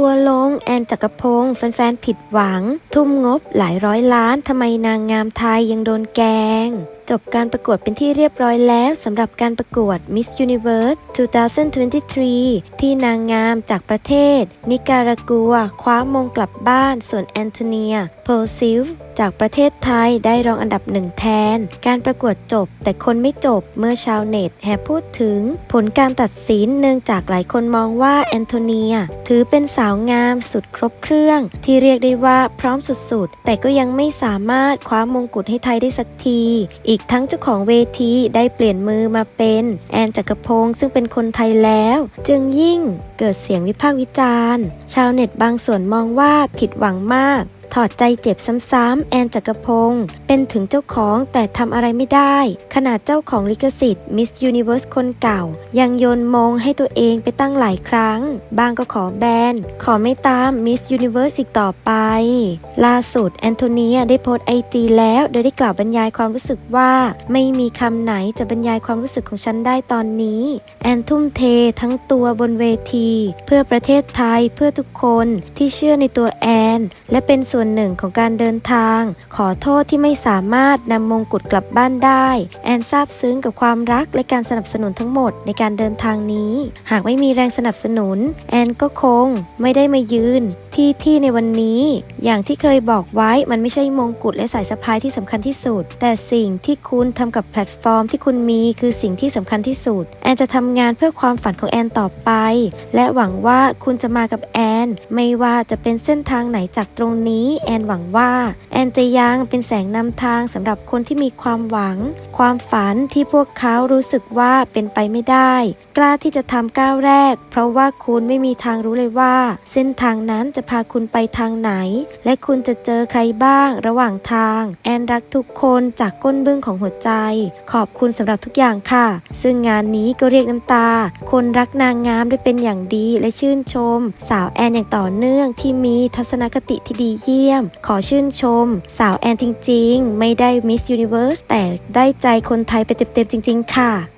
ทัวลง แอนจักรพงศ์แฟนๆผิดหวัง ทุ่มงบหลายร้อยล้านทำไมนางงามไทยยังโดนแกง จบการประกวดเป็นที่เรียบร้อยแล้วสำหรับการประกวด Miss Universe 2023 ที่นางงามจากประเทศ นิการากัว คว้ามงกลับบ้าน ส่วนแอนโทเนียโพซิลจากประเทศไทยได้รองอันดับหนึ่งแทน การประกวดจบแต่คนไม่จบเมื่อชาวเน็ตแห่พูดถึง ผลการตัดสินเนื่องจากหลายคนมองว่าแอนโทเนีย ถือเป็นสาวงามสุดครบเครื่อง ที่เรียกได้ว่าพร้อมสุดๆ แต่ก็ยังไม่สามารถคว้ามงกุฎให้ไทยได้สักที อีกทั้งเจ้าของเวทีได้เปลี่ยนมือมาเป็นแอนจักรพงศ์ซึ่งเป็นคนไทยแล้ว จึงยิ่งเกิดเสียงวิพากษ์วิจารณ์ ชาวเน็ตบางส่วนมองว่าผิดหวังมาก ถอดใจเจ็บซ้ำๆแอนจักรพงศ์เป็นถึงเจ้าของแต่ทำอะไรไม่ได้ ขนาดเจ้าของลิขสิทธิ์ Miss Universe คนเก่า ยังโยนมงให้ตัวเองไปตั้งหลายครั้ง บางก็ขอแบน ขอไม่ตาม Miss Universe อีกต่อไป ล่าสุดแอนโทเนียได้โพสไอจีแล้วโดยได้กล่าวบรรยายความรู้สึกว่าไม่มีคำไหนจะบรรยายความรู้สึกของฉันได้ตอนนี้ แอนทุ่มเททั้งตัวบนเวที เพื่อประเทศไทยเพื่อทุกคนที่เชื่อในตัวแอน และเป็นส่วนวนหนึ่งของการเดินทาง ขอโทษที่ไม่สามารถนำมงกุฎกลับบ้านได้ แอนซาบซึ้งกับความรักและการสนับสนุนทั้งหมดในการเดินทางนี้ หากไม่มีแรงสนับสนุน แอนก็คงไม่ได้มายืน ที่ที่ในวันนี้ อย่างที่เคยบอกไว้มันไม่ใช่มงกุฎและสายสะพายที่สำคัญที่สุด แต่สิ่งที่คุณทำกับแพลตฟอร์มที่คุณมีคือสิ่งที่สำคัญที่สุด แอนจะทำงานเพื่อความฝันของแอนต่อไป และหวังว่าคุณจะมากับแอน ไม่ว่าจะเป็นเส้นทางไหนจากตรงนี้ แอนหวังว่า แอนจะยังเป็นแสงนำทางสำหรับคนที่มีความหวัง ความฝันที่พวกเขารู้สึกว่าเป็นไปไม่ได้ กล้าที่จะทำก้าวแรก เพราะว่าคุณไม่มีทางรู้เลยว่า เส้นทางนั้นจะพาคุณไปทางไหน และคุณจะเจอใครบ้างระหว่างทาง แอนรักทุกคนจากก้นบึ้งของหัวใจ ขอบคุณสำหรับทุกอย่างค่ะ ซึ่งงานนี้ก็เรียกน้ำตา คนรักนางงามได้เป็นอย่างดีและชื่นชม สาวแอนอย่างต่อเนื่องที่มีทัศนคติที่ดีเยี่ยม ขอชื่นชม สาวแอนจริง ๆ ไม่ได้มิสยูนิเว r ร์สแต่ได้ใจคนไทยไปเต็มๆจริง ๆ ค่ะ